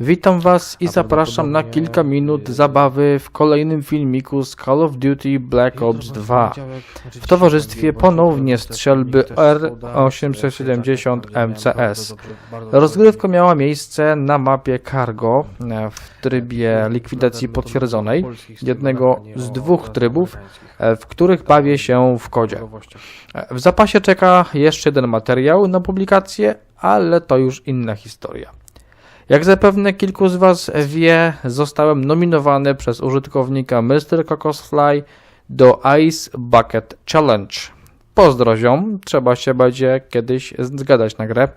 Witam Was i zapraszam na kilka minut zabawy w kolejnym filmiku z Call of Duty Black Ops 2 w towarzystwie ponownie strzelby R870 MCS. Rozgrywka miała miejsce na mapie Cargo e, w trybie likwidacji potwierdzonej, jednego z dwóch trybów, e, w których bawię się w kodzie. E, W zapasie czeka jeszcze jeden materiał na publikację, ale to już inna historia. Jak zapewne kilku z Was wie, zostałem nominowany przez użytkownika Mr. Cocosfly do Ice Bucket Challenge. Pozdro ziom, trzeba się będzie kiedyś zgadać na grę.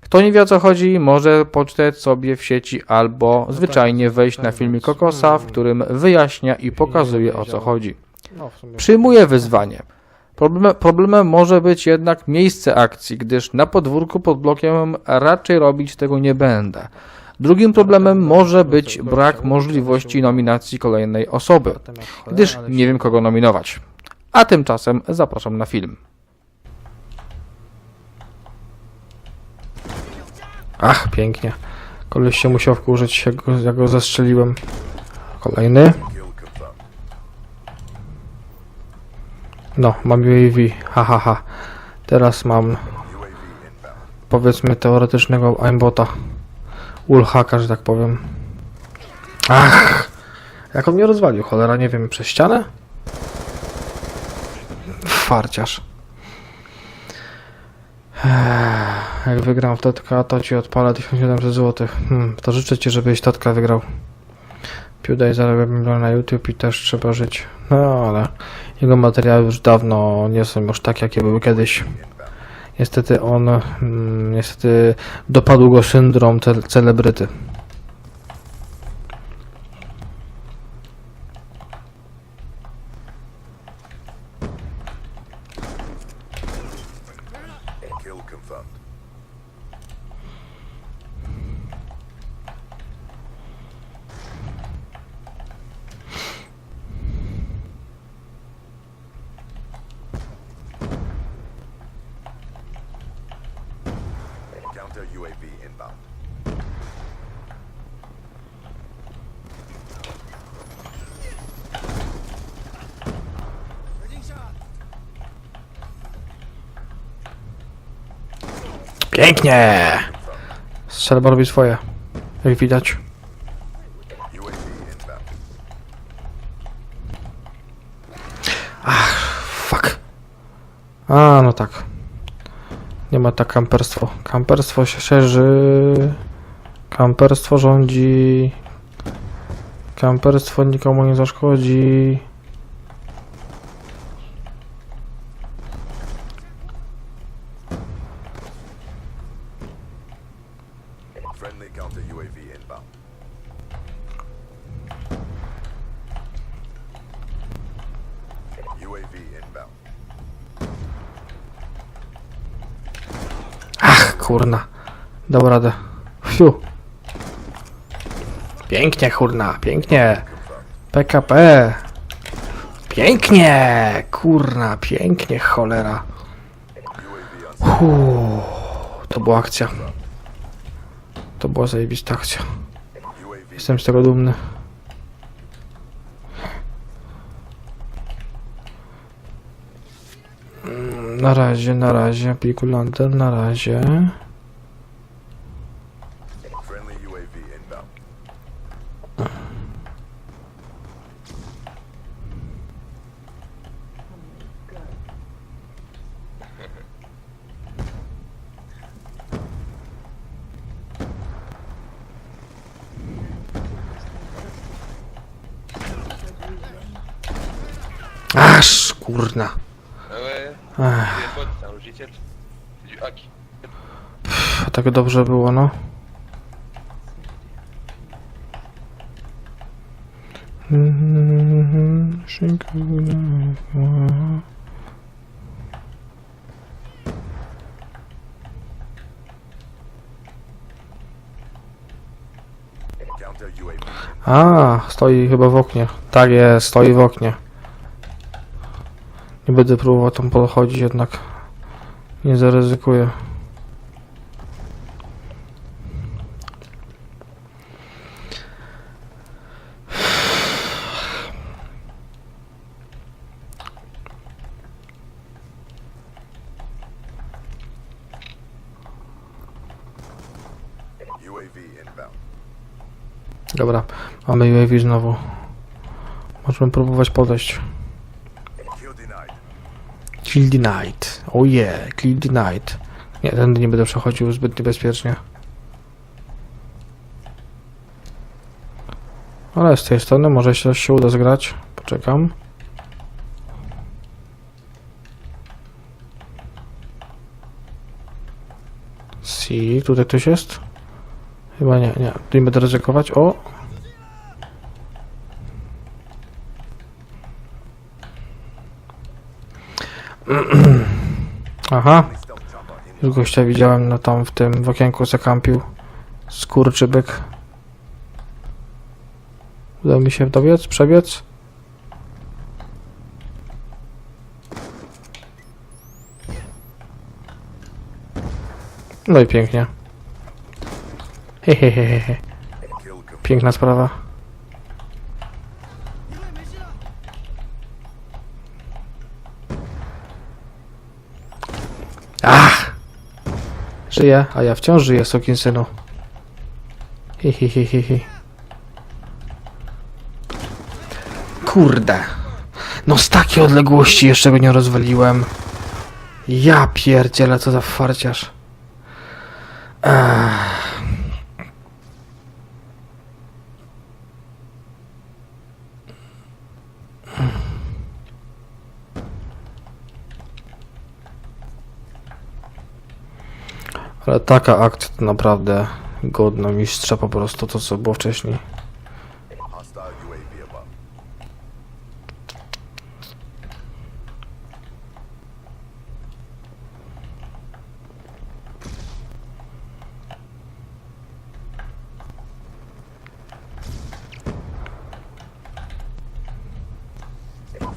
Kto nie wie o co chodzi, może poczytać sobie w sieci albo zwyczajnie wejść na filmik Kokosa, w którym wyjaśnia i pokazuje o co chodzi. No. Przyjmuję wyzwanie. Problemem, problemem może być jednak miejsce akcji, gdyż na podwórku pod blokiem raczej robić tego nie będę. Drugim problemem może być brak możliwości nominacji kolejnej osoby, gdyż nie wiem kogo nominować. A tymczasem zapraszam na film. Ach, pięknie. Koleś się musiał wkurzyć, jak go, jak go zastrzeliłem. Kolejny. No, mam UAV. Ha, ha, ha. Teraz mam powiedzmy teoretycznego aimbota. Ulhaka, że tak powiem. Ach! Jak on mnie rozwalił, cholera, nie wiem, przez ścianę? Farciarz. Jak wygram w Totka, to ci odpalę 1700 zł. Hmm, to życzę ci, żebyś Totka wygrał. PewDie zarabia milion na YouTube i też trzeba żyć. No ale jego materiały już dawno nie są już tak, jakie były kiedyś. Niestety on, mm, niestety dopadł go syndrom ce celebryty. Kill confirmed. Counter UAV inbound. Pięknie! Strzelba robi swoje. Jak widać. UAV inbound. Fuck. A, no tak. Nie ma tak kamperstwo. Kamperstwo się szerzy. Kamperstwo rządzi. Kamperstwo nikomu nie zaszkodzi. Friendly counter UAV inbound. UAV inbound. Ach, kurna. Dał radę. Fiu. Pięknie, kurna, pięknie. PKP. Pięknie, kurna, pięknie, cholera. Uuu, to była akcja. To była zajebista akcja. Jestem z tego dumny. Na razie, na razie, Pikulanter, na razie. Aż, kurna. Chodź tam. Aki. a tak dobrze było, no. A, stoi chyba w oknie. Tak jest, stoi w oknie. Nie będę próbował tam podchodzić jednak. Nie zaryzykuję. Dobra, mamy UAV znowu. Możemy próbować podejść. Kill the night. Oh yeah, kill the night. Nie, tędy nie będę przechodził zbyt niebezpiecznie. Ale z tej strony może się się uda zgrać. Poczekam. Si, tutaj ktoś jest? Chyba nie, nie. Tu nie będę ryzykować. O! Aha. Już gościa widziałem no tam w tym w okienku zakampił. Skurczybyk. Uda mi się dobiec, przebiec. No i pięknie. Hehehehe. Piękna sprawa. Żyję, a ja wciąż żyję, synu. Hi, hi, hi, hi, hi. Kurde. No z takiej odległości jeszcze go nie rozwaliłem. Ja pierdzielę, co za farciarz. Ech. Ale taka to naprawdę godna mistrza po prostu to co było wcześniej.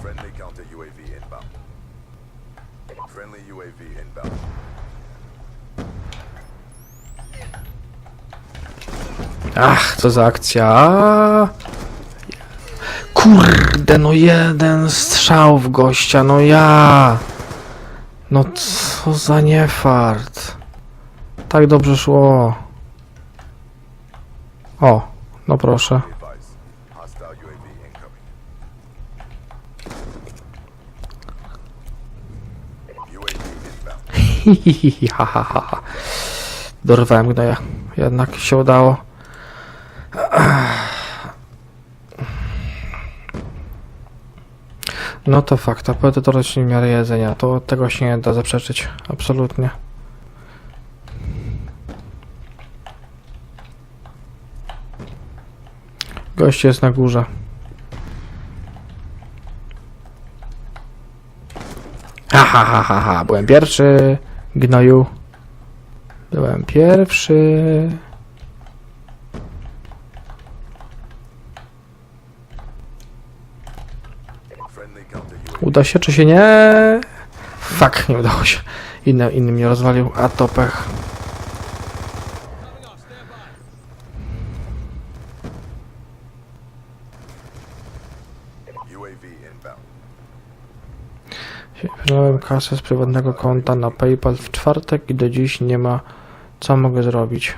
Friendly counter UAV inbound. Friendly UAV inbound. Ach, co za akcja. Kurde, no jeden strzał w gościa, no ja. No co za niefart. Tak dobrze szło. O, no proszę. Dorwałem gnoja. Jednak się udało. No to fakt, to rośnie w miarę jedzenia. To tego się nie da zaprzeczyć. Absolutnie. Gość jest na górze. Ha, ha, ha, ha, ha. Byłem pierwszy. Gnoju. Byłem pierwszy. Friendly counter UAV. Uda się czy się nie? Fuck, nie udało się. Inny, inny mnie rozwalił, a to pech. Wziąłem kasę z prywatnego konta na PayPal w czwartek i do dziś nie ma co mogę zrobić.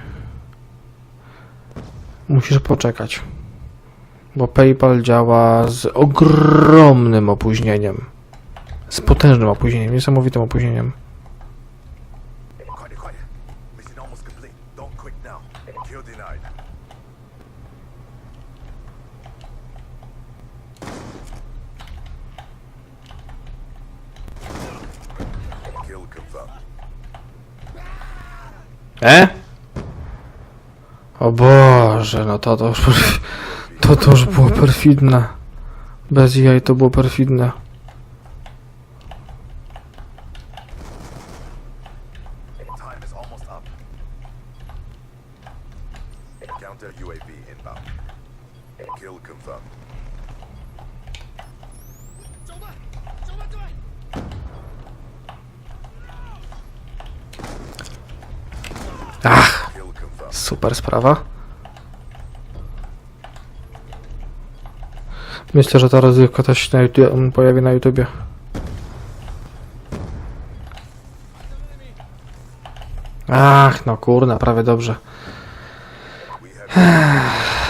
Musisz poczekać. Bo PayPal działa z ogromnym opóźnieniem. Z potężnym opóźnieniem, niesamowitym opóźnieniem. E? O Boże, no to to już, to to już było perfidne. Bez jaj to było perfidne. Ach, super sprawa. Myślę, że ta rozrywka też się na YouTube, pojawi na YouTubie. Ach, no kurna, prawie dobrze. Ech,